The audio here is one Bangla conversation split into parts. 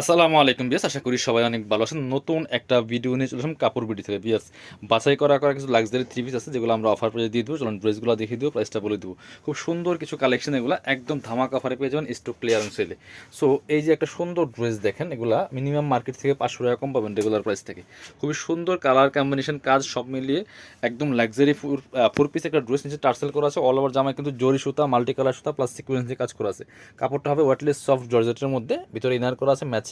আসসালামু আলাইকুম বিয়াস আশা করি সবাই অনেক ভালো আছেন। নতুন একটা ভিডিও নিয়ে চলে আসলাম কাপড় বিডি থেকে। বিয়াস বাছাই করা করা কিছু লাক্সারি থ্রি পিস আছে, যেগুলো আমরা অফার প্রাইসে দিয়ে দেবো। চলুন ড্রেসগুলো দেখিয়ে দেবো প্রাইসটা বলে দেবো। খুব সুন্দর কিছু কালেকশন এগুলো, একদম ধামাক অফারে পেয়ে যাবেন স্টক ক্লিয়ারেন্স সেলে সো এই যে একটা সুন্দর ড্রেস দেখেন, এগুলা মিনিমাম মার্কেট থেকে পাঁচশো টাকা কম পাবেন রেগুলার প্রাইস থেকে। খুবই সুন্দর কালার কম্বিনেশন কাজ সব মিলিয়ে একদম লাক্সারি ফোর ফোর পিস একটা ড্রেস নিচে টার্সেল করা আছে। অল ওভার জামায় কিন্তু জরি সুতা মাল্টি কালার সুতা প্লাস সিকুয়েন্স দিয়ে কাজ করা আছে। কাপড়টা হবে ওয়াটলেস সফট জর্জেটের মধ্যে। ভিতরে ইনার করা আছে ম্যাচিং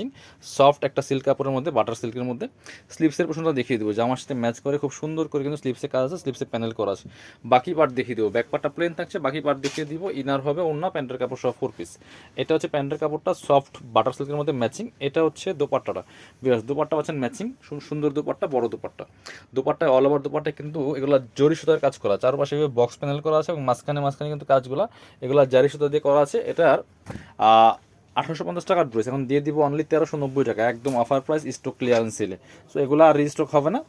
সফট একটা সিল্ক কাপড়ের মধ্যে বাটার সিল্কের মধ্যে। স্লিপসের পোশনটা দেখিয়ে দেবো জামার সাথে ম্যাচ করে খুব সুন্দর করে কিন্তু স্লিপসে কাজ আছে স্লিপসে প্যানেল করা আছে। বাকি পার্ট দেখিয়ে দেবো। ব্যাক পার্টটা প্লেন থাকছে, বাকি পার্ট দেখিয়ে দিব ইনার হবে অন্য প্যান্টের কাপড় সহ ফোর পিস এটা হচ্ছে প্যান্টের কাপড়টা সফট বাটার সিল্কের মধ্যে ম্যাচিং এটা হচ্ছে দোপাট্টাটা। বিকজ দোপাট্টা পাচ্ছেন ম্যাচিং সুন্দর দোপাট্টা, বড় দোপাট্টা। দোপাট্টায় অল ওভার দোপাট্টা কিন্তু এগুলো জরি সুতার কাজ করা চারপাশে বক্স প্যানেল করা আছে এবং মাঝখানে মাঝখানে কিন্তু কাজগুলো এগুলো জারি সুতা দিয়ে করা আছে। এটার আঠারোশো পঞ্চাশ টাকার ড্রেস এখন দিয়ে দিব অনলি তেরোশো নব্বই টাকা, একদম অফার প্রাইস স্টক ক্লিয়ারেন্স সেলে সো এগুলো আর রিস্টক হবে না।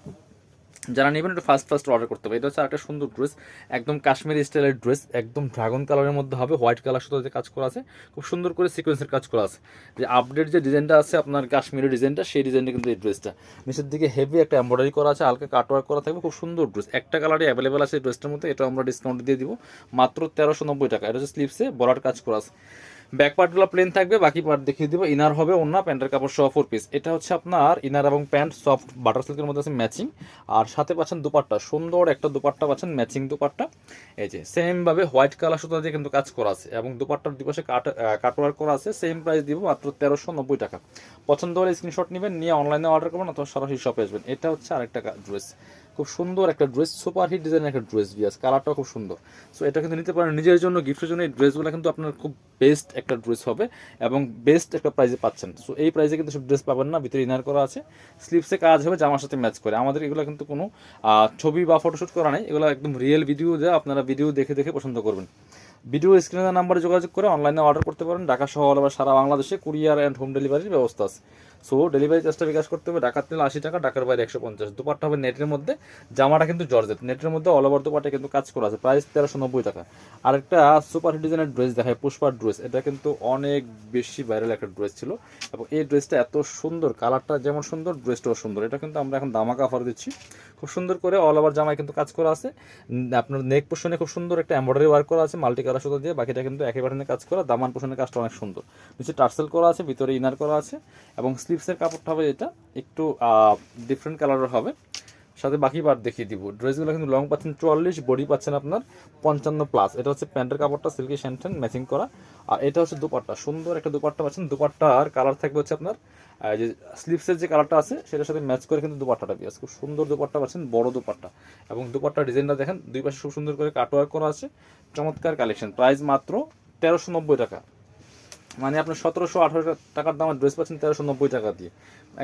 যারা নেবেন একটু ফার্স্ট ফার্স্ট অর্ডার করতে হবে। এটা হচ্ছে একটা সুন্দর ড্রেস একদম কাশ্মীরি স্টাইলের ড্রেস একদম ড্রাগন কালারের মধ্যে হবে হোয়াইট কালার সাথে যে কাজ করা আছে, খুব সুন্দর করে সিকোয়েন্সের কাজ করা আছে। যে আপডেট যে ডিজাইনটা আছে, আপনার কাশ্মীরি ডিজাইনটা সেই ডিজাইনটা কিন্তু এই ড্রেসটা নিচের দিকে হেভি একটা এমব্রয়ডারি করা আছে, হালকা কাটওয়ার্ক করা থাকবে, খুব সুন্দর ড্রেস একটা কালারই অ্যাভেলেবেল আছে এই ড্রেসটার মধ্যে, এটা আমরা ডিসকাউন্ট দিয়ে দিব। মাত্র তেরোশো নব্বই টাকা। এটা হচ্ছে স্লিপসে বলার কাজ করা আছে। ব্যাক পার্টগুলো প্লেন থাকবে, বাকি পার্ট দেখিয়ে দিব। ইনার হবে অন্য প্যান্টের কাপড় সহ ফোর পিস এটা হচ্ছে আপনার ইনার এবং প্যান্ট সফট বাটার সিল্কের মধ্যে আছে ম্যাচিং আর সাথে পাচ্ছেন দুপাট্টা, সুন্দর একটা দুপাট্টা পাচ্ছেন ম্যাচিং দুপাট্টা। এই যে সেমভাবে হোয়াইট কালার সুতা দিয়ে কিন্তু কাজ করা আছে এবং দুপাট্টার দুপাশে কাট কাটওয়ার্ক করা আছে সেম প্রাইস দিব মাত্র তেরোশো নব্বই টাকা। পছন্দ হলে স্ক্রিনশট নেবেন, নিয়ে অনলাইনে অর্ডার করবেন অথবা সরাসরি শপে আসবেন। এটা হচ্ছে আরেকটা ড্রেস খুব সুন্দর একটা ড্রেস সুপার হিট ডিজাইনের একটা ড্রেস বিয়াস কালারটাও খুব সুন্দর। সো এটা কিন্তু নিতে পারেন নিজের জন্য গিফটের জন্য, এই ড্রেসগুলো কিন্তু আপনার খুব বেস্ট একটা ড্রেস হবে এবং বেস্ট একটা প্রাইসে পাচ্ছেন। সো এই প্রাইজে কিন্তু সব ড্রেস পাবেন না, ভিতরে ইনার করা আছে স্লিপসে কাজ হবে, জামার সাথে ম্যাচ করে। আমাদের এগুলো কিন্তু কোনো ছবি বা ফটোশ্যুট করা নেই, এগুলো একদম রিয়েল ভিডিও দেওয়া আপনারা ভিডিও দেখে দেখে পছন্দ করবেন। ভিডিও স্ক্রিনের নাম্বারে যোগাযোগ করে অনলাইনে অর্ডার করতে পারেন। ঢাকা সহ সারা বাংলাদেশে কুরিয়ার অ্যান্ড হোম ডেলিভারির ব্যবস্থা আছে। সো ডেলিভারি চার্জটা বিকাশ করতে হবে ঢাকার তেল আশি টাকা ঢাকার বাইরে একশো পঞ্চাশ। দুপাট্টা হবে নেটের মধ্যে, জামাটা কিন্তু জর্জেট। নেটের মধ্যে অল ওভার দুপাট্টা কিন্তু কাজ করা আছে, প্রাইস তেরোশো নব্বই টাকা। আর একটা সুপার হিট ডিজাইনের ড্রেস দেখায় পুষ্পার ড্রেস এটা কিন্তু অনেক বেশি ভাইরাল একটা ড্রেস ছিল। এবং এই ড্রেসটা এত সুন্দর কালারটা যেমন সুন্দর ড্রেসটাও সুন্দর। এটা কিন্তু আমরা এখন দামাকা অফার দিচ্ছি। খুব সুন্দর করে অল ওভার জামায় কিন্তু কাজ করা আছে। আপনার নেক পোষণে খুব সুন্দর একটা এমব্রয়ডারি ওয়ার্ক করা আছে মাল্টি কালার সুতো দিয়ে, বাকিটা কিন্তু একই বাটনে কাজ করা। দামান পোষণের কাজটা অনেক সুন্দর। নিচে টার্সেল করা আছে, ভিতরে ইনার করা আছে। এবং স্লিপসের কাপড়টা হবে এটা, একটু ডিফারেন্ট কালারের হবে। সাথে বাকি পার্ট দেখিয়ে দিব। ড্রেসগুলো কিন্তু লং পাচ্ছেন চুয়াল্লিশ বডি পাচ্ছেন আপনার পঞ্চান্ন প্লাস এটা হচ্ছে প্যান্টের কাপড়টা সিল্কি শ্যান্টেন ম্যাচিং করা। আর এটা হচ্ছে দুপাট্টা, সুন্দর একটা দুপাট্টা পাচ্ছেন। দুপাট্টার কালার থাকবে হচ্ছে আপনার যে স্লিপসের যে কালারটা আছে, সেটার সাথে ম্যাচ করে কিন্তু দুপাট্টাটা পেয়ে খুব সুন্দর দুপাট্টা পাচ্ছেন, বড় দুপাট্টা। এবং দুপাট্টার ডিজাইনটা দেখেন, দুই পাশে খুব সুন্দর করে কাটওয়ার্ক করা আছে। চমৎকার কালেকশন প্রাইস মাত্র তেরোশো নব্বই টাকা। মানে আপনার সতেরোশো আঠারো টাকার দামের ড্রেস পাচ্ছেন তেরোশো নব্বই টাকা দিয়ে।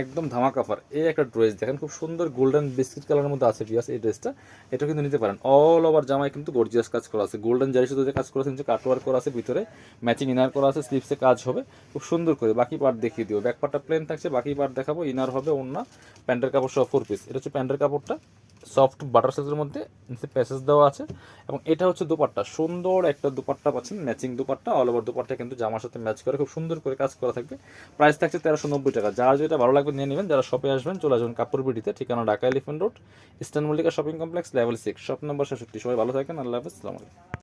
একদম ধামাক অফার এই একটা ড্রেস দেখেন, খুব সুন্দর গোল্ডেন বিস্কিট কালারের মধ্যে আছে পিয়াস এই ড্রেসটা এটা কিন্তু নিতে পারেন। অল ওভার জামায় কিন্তু গর্জিয়াস কাজ করা আছে। গোল্ডেন জারি শুধু যে কাজ করা আছে, নিচে কাটওয়ার করা আছে, ভিতরে ম্যাচিং ইনার করা আছে স্লিপসে কাজ হবে। খুব সুন্দর করে বাকি পার্ট দেখিয়ে দিও। ব্যাক পার্টটা প্লেন থাকছে, বাকি পার্ট দেখাবো ইনার হবে অন্য প্যান্টের কাপড় সহ ফোর পিস এটা হচ্ছে প্যান্টের কাপড়টা। সফট বাটার সাইজের মধ্যে নিচে প্যাসেজ দেওয়া আছে এবং এটা হচ্ছে দুপাট্টা। সুন্দর একটা দুপাট্টা পাচ্ছেন, matching dupatta all over dupatta কিন্তু জামার সাথে ম্যাচ করে, খুব সুন্দর করে কাজ করা থাকবে। প্রাইস থাকছে তেরোশো নব্বই টাকা। যারা যেটা ভালো লাগবে নিয়ে নেবেন, যারা শপে আসবেন, চলে আসবেন কাপড় বিডিতে, ঠিকানা Dhaka elephant road, eastern Mallika shopping complex level six shop number সাতষট্টি সবাই ভালো থাকেন, আল্লাহ হাফিজ আলাইকুম।